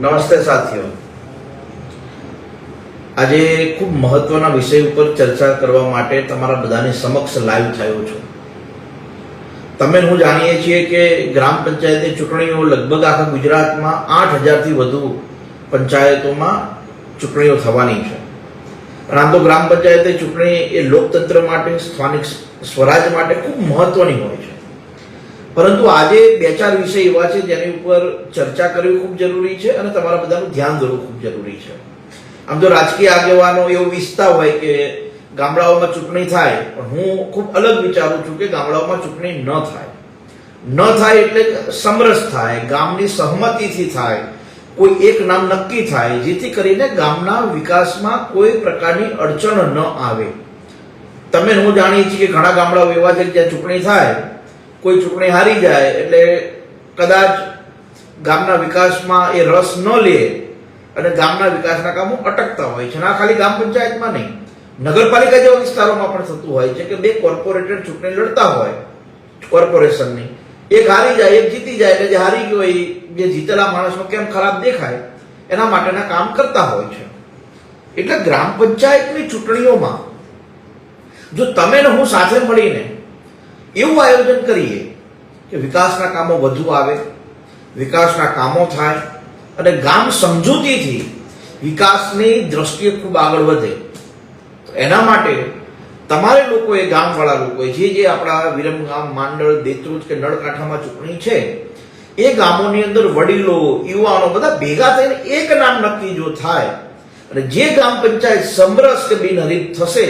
નમસ્તે સાથીઓ. આજે ખૂબ મહત્વના વિષય ઉપર ચર્ચા કરવા માટે તમારા બધાની સમક્ષ લાઈવ થયો છું. તમે હું જાણીએ છીએ કે ગ્રામ પંચાયતની ચૂંટણીઓ લગભગ આખા ગુજરાતમાં આઠ હજારથી વધુ પંચાયતોમાં ચૂંટણીઓ થવાની છે. અને આમ તો ગ્રામ પંચાયતની ચૂંટણી એ લોકતંત્ર માટે, સ્થાનિક સ્વરાજ માટે ખૂબ મહત્વની હોય છે. પરંતુ આજે બે ચાર વિષય એવા છે જેની ઉપર ચર્ચા કરવી ખૂબ જરૂરી છે અને તમારા બધાનું ધ્યાન દોરવું ખૂબ જરૂરી છે. આમ તો રાજકીય આગેવાનો એવું ઈચ્છતા હોય કે ગામડાઓમાં ચૂંટણી થાય, પણ હું ખૂબ અલગ વિચારું છું કે ગામડાઓમાં ચૂંટણી ન થાય. ન થાય એટલે સમરસ થાય, ગામની સહમતિથી થાય, કોઈ એક નામ નક્કી થાય, જેથી કરીને ગામના વિકાસમાં કોઈ પ્રકારની અડચણ ન આવે. તમે હું જાણીએ છીએ કે ઘણા ગામડાઓ એવા છે જ્યાં ચૂંટણી થાય કોઈ ચૂંટણી હારી જાય એટલે કદાચ ગામના વિકાસમાં એ રસ ન લે અને ગામના વિકાસના કામો અટકતા હોય છે. આ ખાલી ગ્રામ પંચાયતમાં નહીં. નગરપાલિકા જેવા વિસ્તારોમાં પણ થતું હોય છે કે બે કોર્પોરેટર ચૂંટણી લડતા હોય કોર્પોરેશનની. એક હારી જાય, એક જીતી જાય એટલે જે હારી ગયો એ જે જીતેલા માણસનો કેમ ખરાબ દેખાય? એના માટેના કામ કરતા હોય છે. એટલે ગ્રામ પંચાયતની ચૂંટણીઓમાં જો તમે ને હું સાથે મળીને એવું આયોજન કરીએ કે વિકાસના કામો વધુ આવે, વિકાસના કામો થાય અને ગામ સમજૂતીથી વિકાસની દ્રષ્ટિએ ખૂબ આગળ વધે. તો એના માટે તમારે લોકોએ ગામવાળા લોકોએ જે જે આપણા વિરમગામ માંડળ, દેત્રુજ કે નળકાંઠામાં ચૂંટણી છે, એ ગામોની અંદર વડીલો, યુવાનો બધા ભેગા થઈને એક નામ નક્કી જો થાય અને જે ગ્રામ પંચાયત સમરસ કે બિનહરીફ થશે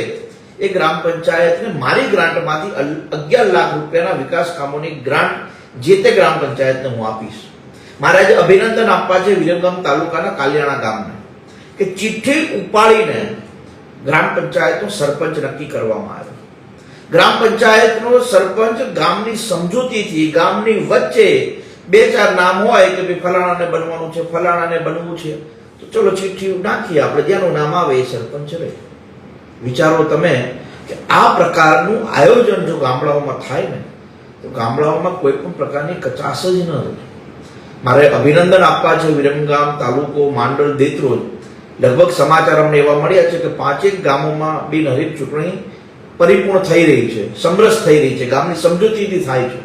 એ ગ્રામ પંચાયતને મારી ગ્રાન્ટમાંથી અગિયાર લાખ રૂપિયાના વિકાસ કામોની ગ્રાન્ટ જે તે ગ્રામ પંચાયતને હું આપીશ. મારે આજે અભિનંદન આપવા છે વિરમગામ તાલુકાના કાલિયાણા ગામને કે ચિઠ્ઠી ઉપાડીને ગ્રામ પંચાયતનો સરપંચ નક્કી કરવામાં આવ્યો. ગ્રામ પંચાયતનો સરપંચ ગામની સમજૂતીથી ગામની વચ્ચે બે ચાર નામ હોય કે ભાઈ ફલાણાને બનવાનું છે, ફલાણાને બનવું છે, તો ચલો ચિઠ્ઠી નાખીએ. આપણે જેનું નામ આવે એ સરપંચ રહે. વિચારો તમે કે આ પ્રકારનું આયોજન જો ગામડાઓમાં થાય ને, તો ગામડાઓમાં કોઈ પણ પ્રકારની કચાશ જ ન રહે. મારે અભિનંદન આપવા છે વિરમગામ તાલુકો માંડળ દેત્રોજ. લગભગ સમાચાર અમને એવા મળ્યા છે કે પાંચેક ગામોમાં બિનહરીફ ચૂંટણી પરિપૂર્ણ થઈ રહી છે, સમરસ થઈ રહી છે, ગામની સમજૂતીથી થાય છે.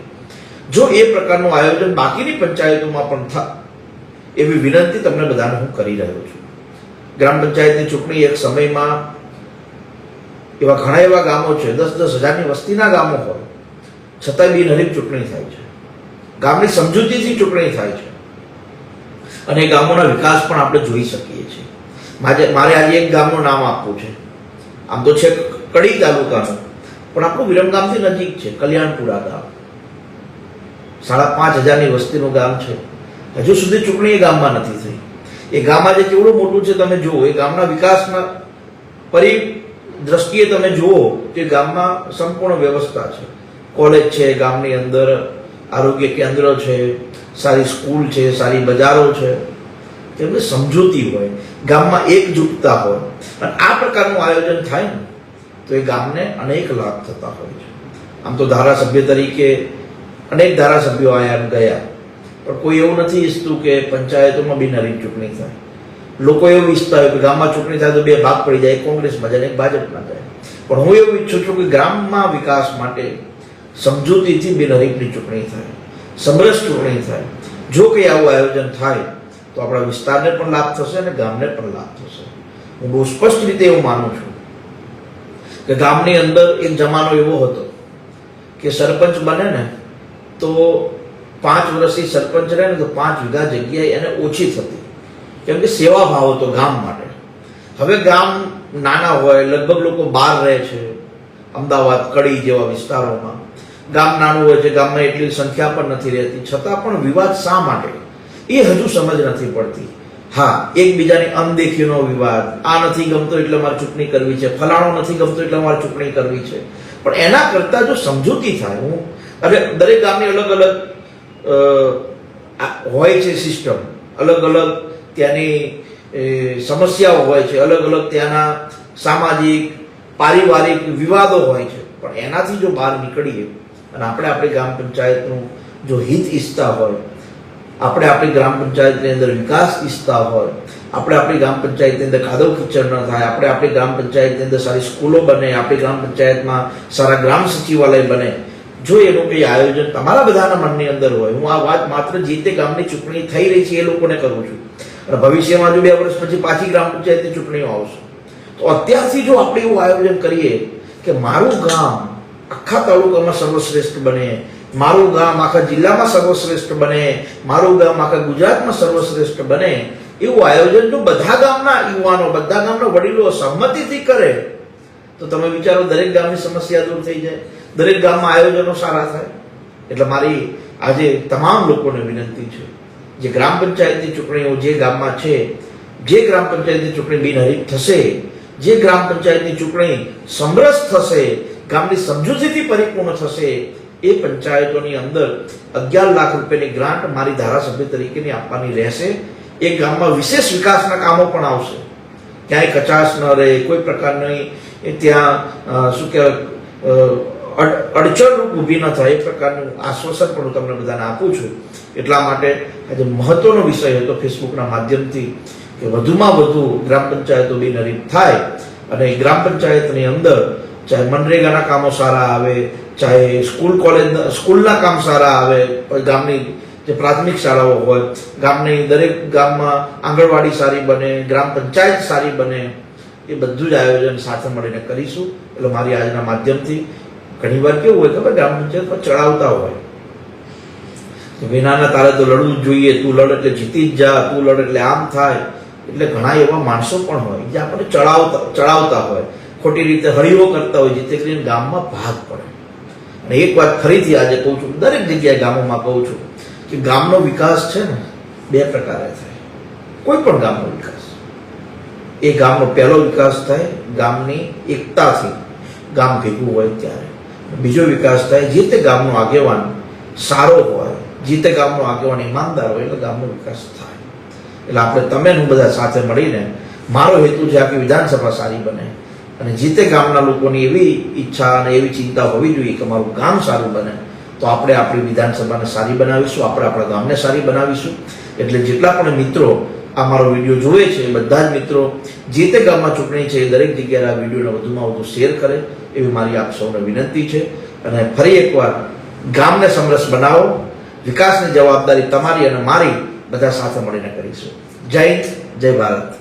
જો એ પ્રકારનું આયોજન બાકીની પંચાયતોમાં પણ થાય, એવી વિનંતી તમને બધાને હું કરી રહ્યો છું. ગ્રામ પંચાયતની ચૂંટણી એક સમયમાં એવા ઘણા એવા ગામો છે. દસ દસ હજારની વસ્તીના ગામો હોય. છતાંય બિનહરીફ ચૂંટણી થાય છે. ગામની સમજૂતીથી ચૂંટણી થાય છે. અને એ ગામોના વિકાસ પણ આપણે જોઈ શકીએ છીએ. મારે મારે આજે એક ગામનું નામ આપવું છે. આમ તો છે કડી તાલુકાનું. પણ આપણું વિરમગામથી નજીક છે, કલ્યાણપુરા ગામ. સાડા પાંચ હજારની વસ્તીનું ગામ છે. હજુ સુધી ચૂંટણી એ ગામમાં નથી થઈ. એ ગામ આજે કેવડું મોટું છે તમે જુઓ. એ ગામના વિકાસના પરી દ્રષ્ટિએ તમે જુઓ કે ગામમાં સંપૂર્ણ વ્યવસ્થા છે. કોલેજ છે, ગામની અંદર આરોગ્ય કેન્દ્ર છે, સારી સ્કૂલ છે, સારી બજારો છે. તેમને સમજૂતી હોય, ગામમાં એકજૂટતા હોય, અને આ પ્રકારનું આયોજન થાય ને, તો એ ગામને અનેક લાભ થતા હોય છે. આમ તો ધારાસભ્ય તરીકે અનેક ધારાસભ્યો આયા ગયા, પણ કોઈ એવું નથી ઈચ્છતું કે પંચાયતોમાં બિનહરીફ ચૂંટણી થાય. લોકો એવું ઈચ્છતા હોય કે ગામમાં ચૂંટણી થાય તો બે ભાગ પડી જાય કોંગ્રેસમાં જાય એક ભાજપમાં જાય. પણ હું એવું ઈચ્છું છું કે ગ્રામમાં વિકાસ માટે સમજૂતીથી બિનહરીફની ચૂંટણી થાય, સમરસ ચૂંટણી થાય. જો કંઈ આવું આયોજન થાય, તો આપણા વિસ્તારને પણ લાભ થશે અને ગામને પણ લાભ થશે. હું બહુ સ્પષ્ટ રીતે એવું માનું છું કે ગામની અંદર એક જમાનો એવો હતો કે સરપંચ બને ને તો પાંચ વર્ષથી સરપંચ રહે ને તો પાંચ વીઘા જગ્યાએ એને ઓછી થતી. કેમ કે સેવા ભાવ હતો ગામ માટે. હવે ગામ નાના હોય, લગભગ લોકો બહાર રહે છે, અમદાવાદ, કડી જેવા વિસ્તારોમાં. ગામ નાનું હોય છે, ગામમાં એટલી સંખ્યા પણ નથી રહેતી. છતાં પણ વિવાદ શા માટે? એ હજુ સમજ નથી પડતી. હા, એકબીજાની અનદેખીનો વિવાદ. આ નથી ગમતો એટલે મારે ચૂંટણી કરવી છે. ફલાણો નથી ગમતો એટલે મારે ચૂંટણી કરવી છે. પણ એના કરતાં જો સમજૂતી થાય, હું અને દરેક ગામની અલગ અલગ હોય છે સિસ્ટમ. અલગ અલગ ત્યાંની સમસ્યાઓ હોય છે અલગ અલગ ત્યાંના સામાજિક, પારિવારિક વિવાદો હોય છે. પણ એનાથી જો બહાર નીકળીએ, અને આપણે આપણી ગ્રામ પંચાયતનું જો હિત ઈચ્છતા હોય, આપણે આપણી ગ્રામ પંચાયતની અંદર વિકાસ ઈચ્છતા હોય, આપણે આપણી ગ્રામ પંચાયતની અંદર ખાધો કિચડ ન થાય, આપણે આપણી ગ્રામ પંચાયતની અંદર સારી સ્કૂલો બને, આપણી ગ્રામ પંચાયતમાં સારા ગ્રામ સચિવાલય બને, જો એનું કંઈ આયોજન તમારા બધાના મનની અંદર હોય, હું આ વાત માત્ર જે તે ગામની ચૂંટણી થઈ રહી છે એ લોકોને કરું છું. અને ભવિષ્યમાં જો બે વર્ષ પછી પાછી ગ્રામ પંચાયતની ચૂંટણીઓ આવશે. તો અત્યારથી જો આપણે એવું આયોજન કરીએ કે મારું ગામ આખા તાલુકામાં સર્વશ્રેષ્ઠ બને, મારું ગામ આખા જિલ્લામાં સર્વશ્રેષ્ઠ બને, મારું ગામ આખા ગુજરાતમાં સર્વશ્રેષ્ઠ બને, એવું આયોજન જો બધા ગામના યુવાનો, બધા ગામના વડીલો સંમતિથી કરે, તો તમે વિચારો દરેક ગામની સમસ્યા દૂર થઈ જાય. દરેક ગામમાં આયોજનો સારા થાય. એટલે મારી આજે તમામ લોકોને વિનંતી છે જે ગ્રામ પંચાયતની ચૂંટણીઓ જે ગામમાં છે, જે ગ્રામ પંચાયતની ચૂંટણી બિનહરીફ થશે, જે ગ્રામ પંચાયતની ચૂંટણી સમરસ થશે, ગામની સમજૂતીથી પરિપૂર્ણ થશે, એ પંચાયતોની અંદર અગિયાર લાખ રૂપિયાની ગ્રાન્ટ મારી ધારાસભ્ય તરીકેની આપવાની રહેશે. એ ગામમાં વિશેષ વિકાસના કામો પણ આવશે. ક્યાંય કચાશ ન રહે, કોઈ પ્રકારની ત્યાં શું કહેવાય અડચણરૂપ ઊભી ન થાય, એ પ્રકારનું આશ્વાસન પણ હું તમને બધાને આપું છું. એટલા માટે આજે મહત્વનો વિષય હતો ફેસબુકના માધ્યમથી કે વધુમાં વધુ ગ્રામ પંચાયતો બિનહરીફ થાય અને ગ્રામ પંચાયતની અંદર ચાહે મનરેગાના કામો સારા આવે, ચાહે સ્કૂલ કોલેજ, સ્કૂલના કામ સારા આવે ગામની જે પ્રાથમિક શાળાઓ હોય, ગામની દરેક ગામમાં આંગણવાડી સારી બને, ગ્રામ પંચાયત સારી બને, એ બધું જ આયોજન સાથે મળીને કરીશું. એટલે મારી આજના માધ્યમથી ઘણીવાર કેવું હોય ખબર ગ્રામ પંચાયતમાં ચડાવતા હોય. વિનાના તારે તો લડવું જ જોઈએ, તું લડ એટલે જીતી જ જા, તું લડ એટલે આમ થાય. એટલે ઘણા એવા માણસો પણ હોય જે આપણને ચડાવતા ચડાવતા હોય. ખોટી રીતે હળીઓ કરતા હોય, જેથી કરીને ગામમાં ભાગ પડે. અને એક વાત ફરીથી આજે કહું છું, દરેક જગ્યાએ ગામોમાં કહું છું કે ગામનો વિકાસ છે ને બે પ્રકારે થાય. કોઈ પણ ગામનો વિકાસ. એ ગામનો પહેલો વિકાસ થાય ગામની એકતાથી. ગામ ભેગું હોય ત્યારે. બીજો વિકાસ થાય, જે તે ગામનો આગેવાન સારો હોય, જે તે ગામનો આગેવાન ઈમાનદાર હોય એટલે ગામનો વિકાસ થાય. એટલે આપણે તમે હું બધા સાથે મળીને મારો હેતુ છે આખી વિધાનસભા સારી બને. અને જે તે ગામના લોકોની એવી ઈચ્છા અને એવી ચિંતા હોવી જોઈએ કે મારું ગામ સારું બને, તો આપણે આપણી વિધાનસભાને સારી બનાવીશું, આપણે આપણા ગામને સારી બનાવીશું. એટલે જેટલા પણ મિત્રો આ મારો વીડિયો જોવે છે બધા જ મિત્રો જે તે ગામમાં ચૂંટણી છે એ દરેક જગ્યાએ આ વિડીયોને વધુમાં વધુ શેર કરે એવી મારી આપ સૌને વિનંતી છે. અને ફરી એકવાર ગામને સમરસ બનાવો, વિકાસની જવાબદારી તમારી અને મારી બધા સાથે મળીને કરીશું. જય હિન્દ, જય ભારત.